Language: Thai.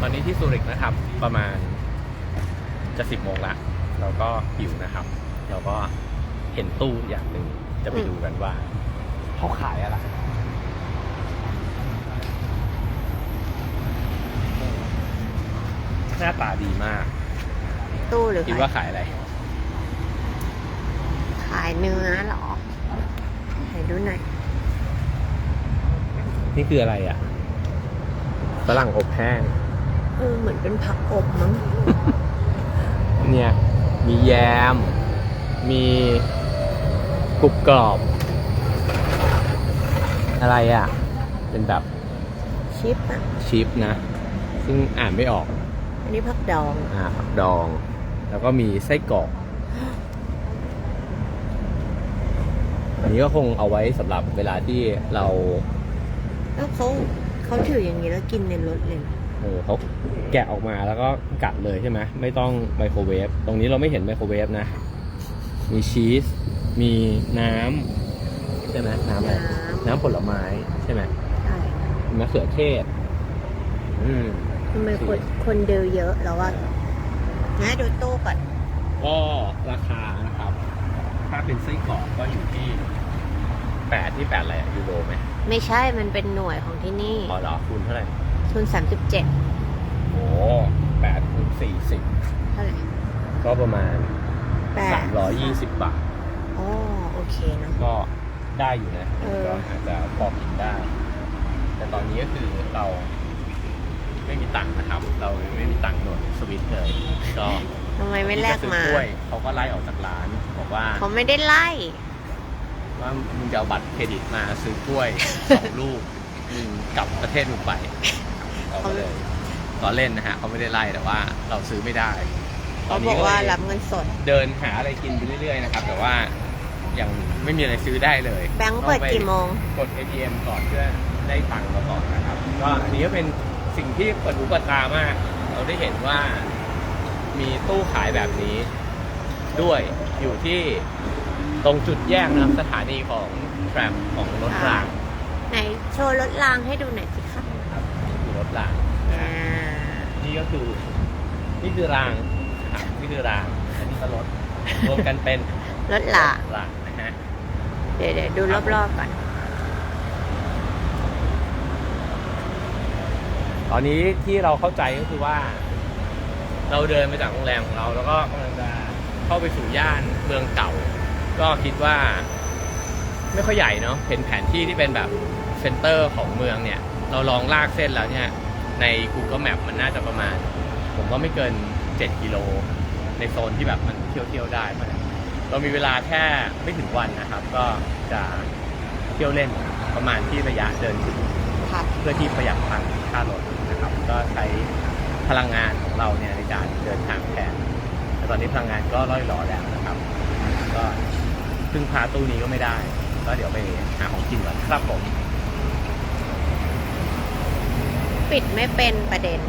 ตอนนี้ที่ซูริกนะครับ ประมาณจะสิบโมงละเราก็หิวนะครับ เราก็เห็นตู้อย่างหนึ่งจะไปดูกันว่าเขาขายอะไรหน้าตาดีมาก ตู้หรือคิดขายว่าขายอะไร ขายเนื้อเหรอไหนดูหน่อย นี่คืออะไรอะฝรั่งอบแห้ง เออเหมือนเป็นผักอบมั้ง เนี่ย มีแยม มีกรุบกรอบ อะไรอะ เป็นแบบชิปอะ ชิปนะ ซึ่งอ่านไม่ออก อันนี้ผักดอง อ่าผักดอง แล้วก็มีไส้กรอก อันนี้ก็คงเอาไว้สำหรับเวลาที่เรา แล้วเขาเขาถืออย่างนี้แล้วกินในรถเลยนะ เออเขาแกะออกมาแล้วก็กัดเลยใช่ไหมไม่ต้องไมโครเวฟตรงนี้เราไม่เห็นไมโครเวฟนะ มีชีส มีน้ำใช่ไหมน้ำอะไรน้ำผลไม้ใช่ไหมใช่มีมะเขือเทศอืมทำไมคนคนเดินเยอะแล้วว่างั้นดูตู้ก่อนก็ราคานะครับ ถ้าเป็นไส้กรอกก็อยู่ที่แปดที่แปดอะไรอะยูโรไหมไม่ใช่มันเป็นหน่วยของที่นี่อ๋อเหรอคูณเท่าไหร่ ทุนสามสิบเจ็ดโอ้แปดคูณสี่สิบเท่าไหร่ก็ประมาณแปดสามร้อยยี่สิบบาทอ๋อโอเคเนอะก็ได้อยู่นะเออ ก็อาจจะพอกินได้ แต่ตอนนี้ก็คือเราไม่มีตังค์นะครับ เราไม่มีตังค์โดนสวิตช์เลยก็ ทำไมไม่แลกจะซื้อมากล้วยเขาก็ไล่ออกจากร้านบอกว่าเขาไม่ได้ไล่ ว่ามึงจะเอาบัตรเครดิตมาซื้อกล้วย สองลูกมึงกลับประเทศมึงไป เราก็เลยตอนเล่นนะฮะเขาไม่ได้ไล่แต่ว่าเราซื้อไม่ได้เขาบอกว่ารับเงินสด เดินหาอะไรกินไปเรื่อยๆนะครับ แต่ว่ายังไม่มีอะไรซื้อได้เลยแบงค์เปิดกี่โมง กด ATM ก่อนเพื่อได้ตังค์มาก่อนนะครับก็อันนี้ก็เป็นสิ่งที่เปิดหูเปิดตามาก เราได้เห็นว่ามีตู้ขายแบบนี้ด้วยอยู่ที่ตรงจุดแยกนะครับสถานีของแทรมของรถราง ไหนโชว์รถรางให้ดูหน่อยสิครับครับ นี่คือรถรางนะอ่าฮะนี่ก็คือ นี่คือรางนะครับนี่คือรางอันนี้ก็รถรวมกันเป็นรถรางรางนะฮะเดี๋ยวเดี๋ยวดูรอบๆก่อน ตอนนี้ที่เราเข้าใจก็คือว่า เราเดินมาจากโรงแรมของเรา แล้วก็กำลังจะเข้าไปสู่ย่านเมืองเก่า ก็คิดว่า ไม่ค่อยใหญ่เนาะเป็นแผนที่ที่เป็นแบบเซ็นเตอร์ของเมืองเนี่ย เราลองลากเส้นแล้วเนี่ย ใน Google Map มันน่าจะประมาณ ผมว่าไม่เกิน 7 กิโล ในโซนที่แบบมันเที่ยวเที่ยวๆได้เพราะฉะนั้นเรามีเวลาแค่ไม่ถึงวันนะครับ ก็จะเที่ยวเล่นประมาณที่ระยะเดินถึงครับเพื่อที่ประหยัดพลังค่ารถนะครับ ก็ใช้พลังงานของเราเนี่ยในการเดินทางแทนแต่ตอนนี้พลังงานก็ร่อยหลอแล้วนะครับ ก็พึ่งพาตู้นี้ก็ไม่ได้ ก็เดี๋ยวไปหาของกินก่อนครับผม ปิดไม่เป็นประเด็น